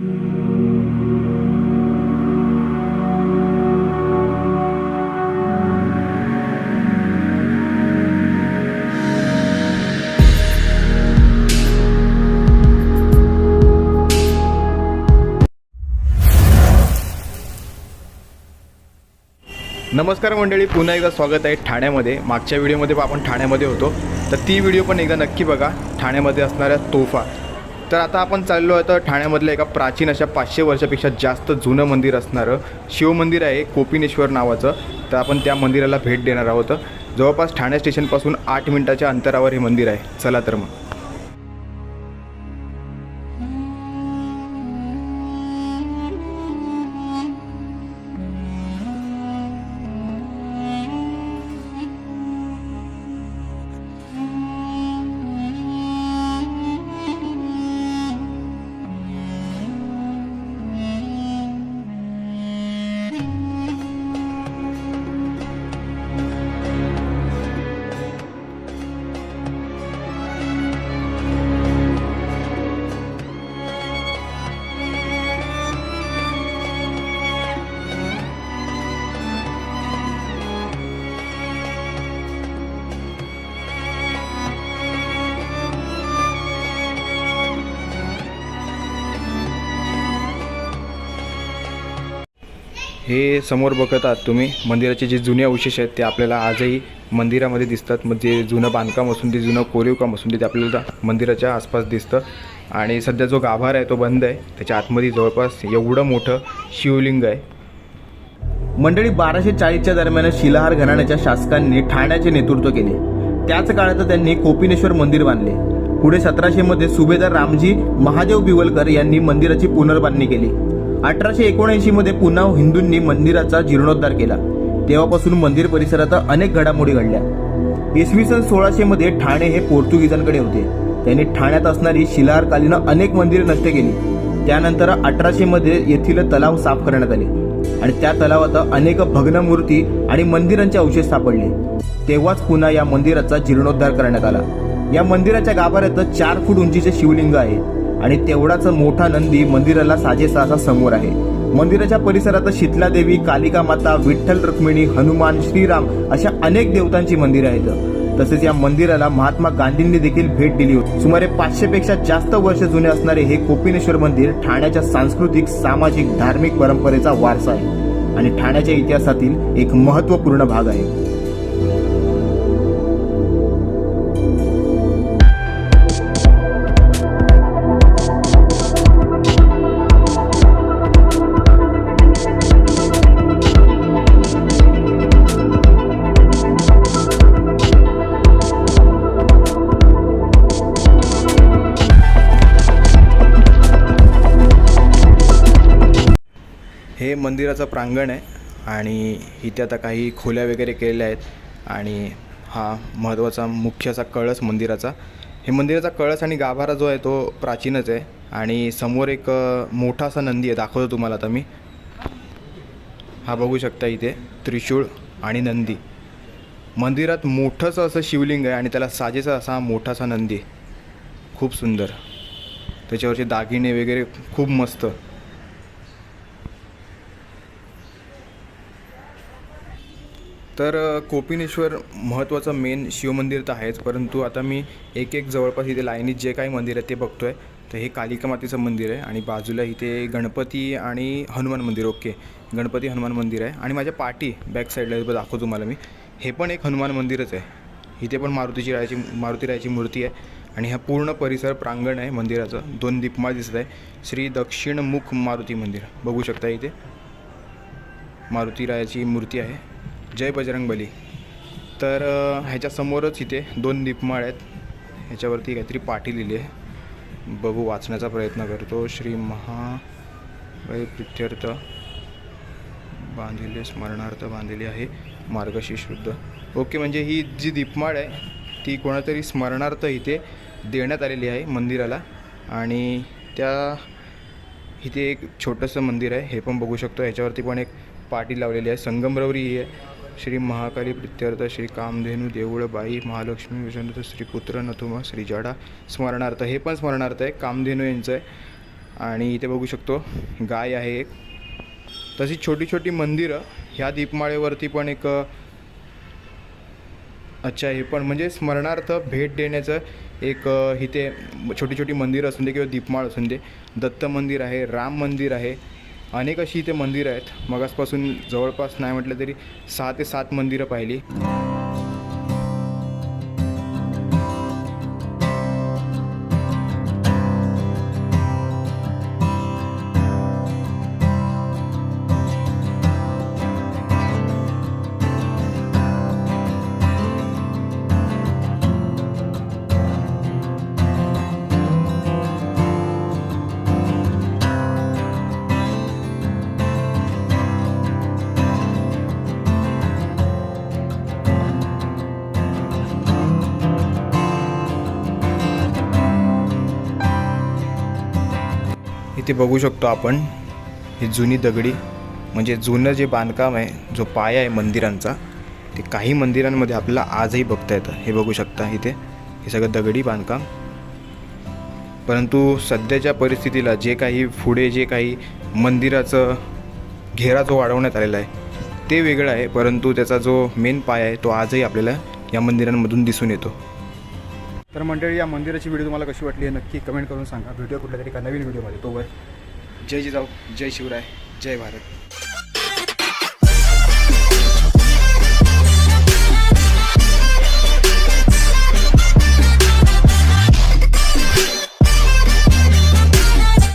नमस्कार मंडळी पुन्हा एकदा स्वागत आहे ठाण्यामध्ये. मागच्या व्हिडिओमध्ये पण आपण ठाण्यामध्ये होतो. तर ती व्हिडिओ पण एकदा नक्की बघा. ठाण्यामध्ये असणाऱ्या तोफा. तर आता आपण चाललो आहे तर ठाण्यामधल्या एका प्राचीन अशा पाचशे वर्षापेक्षा जास्त जुनं मंदिर असणारं शिवमंदिर आहे कोपिनेश्वर नावाचं. तर आपण त्या मंदिराला भेट देणार आहोत. जवळपास ठाणे स्टेशनपासून आठ मिनिटाच्या अंतरावर हे मंदिर आहे. चला तर मग. हे समोर बघत आहात तुम्ही. मंदिराचे जे जुने अवशेष आहेत ते आपल्याला आजही मंदिरामध्ये दिसतात. म्हणजे जुनं बांधकाम असून ते जुनं कोरीव काम असून ते आपल्याला मंदिराच्या आसपास दिसतं. आणि सध्या जो गाभार आहे तो बंद आहे. त्याच्या आतमध्ये जवळपास एवढं मोठं शिवलिंग आहे. मंडळी बाराशे चाळीसच्या दरम्यान शिलाहार घराण्याच्या शासकांनी ठाण्याचे नेतृत्व केले. त्याच काळात त्यांनी कोपिनेश्वर मंदिर बांधले. पुढे सतराशे मध्ये सुभेदार रामजी महादेव बिवलकर यांनी मंदिराची पुनर्बांधणी केली. अठराशे एकोणऐंशी मध्ये पुन्हा हिंदूंनी मंदिराचा जीर्णोद्धार केला. तेव्हापासून मंदिर परिसरात अनेक घडामोडी घडल्या. इसवी सन सोळाशे मध्ये ठाणे हे पोर्तुगीजांकडे होते. त्यांनी ठाण्यात असणारी शिलाहारकालीन अनेक मंदिरे नष्ट केली. त्यानंतर अठराशे मध्ये येथील तलाव साफ करण्यात आले. आणि त्या तलावात अनेक भग्न मूर्ती आणि मंदिरांचे अवशेष सापडले. तेव्हाच पुन्हा या मंदिराचा जीर्णोद्धार करण्यात आला. या मंदिराच्या गाभाऱ्यात चार फूट उंचीचे शिवलिंग आहे. आणि तेवढाच मोठा नंदी मंदिराला साजेसा असा समोर आहे. मंदिराच्या परिसरात शीतला देवी कालिका माता विठ्ठल रुक्मिणी हनुमान श्रीराम अशा अनेक देवतांची मंदिरं आहेत. तसेच या मंदिराला महात्मा गांधींनी देखील भेट दिली होती. सुमारे पाचशे पेक्षा जास्त वर्ष जुने असणारे हे कोपिनेश्वर मंदिर ठाण्याच्या सांस्कृतिक सामाजिक धार्मिक परंपरेचा वारसा आहे. आणि ठाण्याच्या इतिहासातील एक महत्त्वपूर्ण भाग आहे. मंदिराचं प्रांगण आहे आणि इथे आता काही खोल्या वगैरे केलेल्या आहेत आणि हा महत्त्वाचा मुख्य असा कळस मंदिराचा. हे मंदिराचा कळस आणि गाभारा जो आहे तो प्राचीनच आहे आणि समोर एक मोठा असा नंदी आहे. दाखवतो तुम्हाला आता मी. हा बघू शकता इथे त्रिशूळ आणि नंदी. मंदिरात मोठंसं असं शिवलिंग आहे आणि त्याला साजेसा असा मोठासा नंदी आहे. खूप सुंदर. त्याच्यावरचे दागिने वगैरे खूप मस्त. तर कोपिनेश्वर महत्त्वाचं मेन शिवमंदिर तर आहेच परंतु आता मी एक एक जवळपास इथे लाईनीत जे काही मंदिर आहे ते बघतो आहे तर हे कालिका मातेचं मंदिर आहे आणि बाजूला इथे गणपती आणि हनुमान मंदिर ओके. गणपती हनुमान मंदिर आहे आणि माझ्या पाठी बॅक साईडला इथं दाखवतो तुम्हाला मी. हे पण एक हनुमान मंदिरच आहे. इथे पण मारुतीची रायाची मारुती रायाची मूर्ती आहे आणि हा पूर्ण परिसर प्रांगण आहे मंदिराचं. दोन दीपमाळ दिसत आहे. श्री दक्षिणमुख मारुती मंदिर. बघू शकता इथे? मारुती रायाची मूर्ती आहे. जय बजरंगबली. तर ह्याच्यासमोरच इथे दोन दीपमाळ आहेत. ह्याच्यावरती काहीतरी पाठी लिहिली आहे. बघू वाचण्याचा प्रयत्न करतो. श्री महा प्रित्यर्थ बांधिले स्मरणार्थ बांधलेली आहे. मार्गशीर्ष शुद्ध. ओके म्हणजे ही जी दीपमाळ आहे ती कोणातरी स्मरणार्थ इथे देण्यात आलेली आहे मंदिराला. आणि त्या इथे एक छोटंसं मंदिर आहे. हे पण बघू शकतो. ह्याच्यावरती पण एक पाटी लावलेली आहे. संगमरवरी ही आहे. श्री महाकाली प्रित्यर्थ श्री कामधेनू देऊळ बाई महालक्ष्मी विष्णुत श्री पुत्र नथुमा श्री स्मरणार्थ हे पण स्मरणार्थ आहे कामधेनू यांचं आहे. आणि इथे बघू शकतो गाय आहे एक. तशी छोटी छोटी मंदिरं ह्या दीपमाळेवरती पण एक अच्छा हे पण म्हणजे स्मरणार्थ भेट देण्याचं एक इथे छोटी छोटी मंदिरं असून दे किंवा दीपमाळ असून दे. दत्त मंदिर आहे राम मंदिर आहे अनेक अशी इथे मंदिरं आहेत. मगासपासून जवळपास नाही म्हटलं तरी सहा ते सात मंदिरं पाहिली. इथे बघू शकतो आपण. ही जुनी दगडी म्हणजे जुनं जे बांधकाम आहे जो पाया आहे मंदिरांचा ते काही मंदिरांमध्ये आपल्याला आजही बघता येतं. हे बघू शकता इथे. हे सगळं दगडी बांधकाम. परंतु सध्याच्या परिस्थितीला जे काही पुढे जे काही मंदिराचं घेरा जो वाढवण्यात आलेला आहे ते वेगळं आहे. परंतु त्याचा जो मेन पाया आहे तो आजही आपल्याला या मंदिरांमधून दिसून येतो. तर मंडळी या मंदिराची व्हिडिओ तुम्हाला कशी वाटली आहे नक्की कमेंट करून सांगा. व्हिडिओ कुठल्या तरी एका नवीन व्हिडिओमध्ये. तोवर जय जिजाऊ जय शिवराय जय भारत.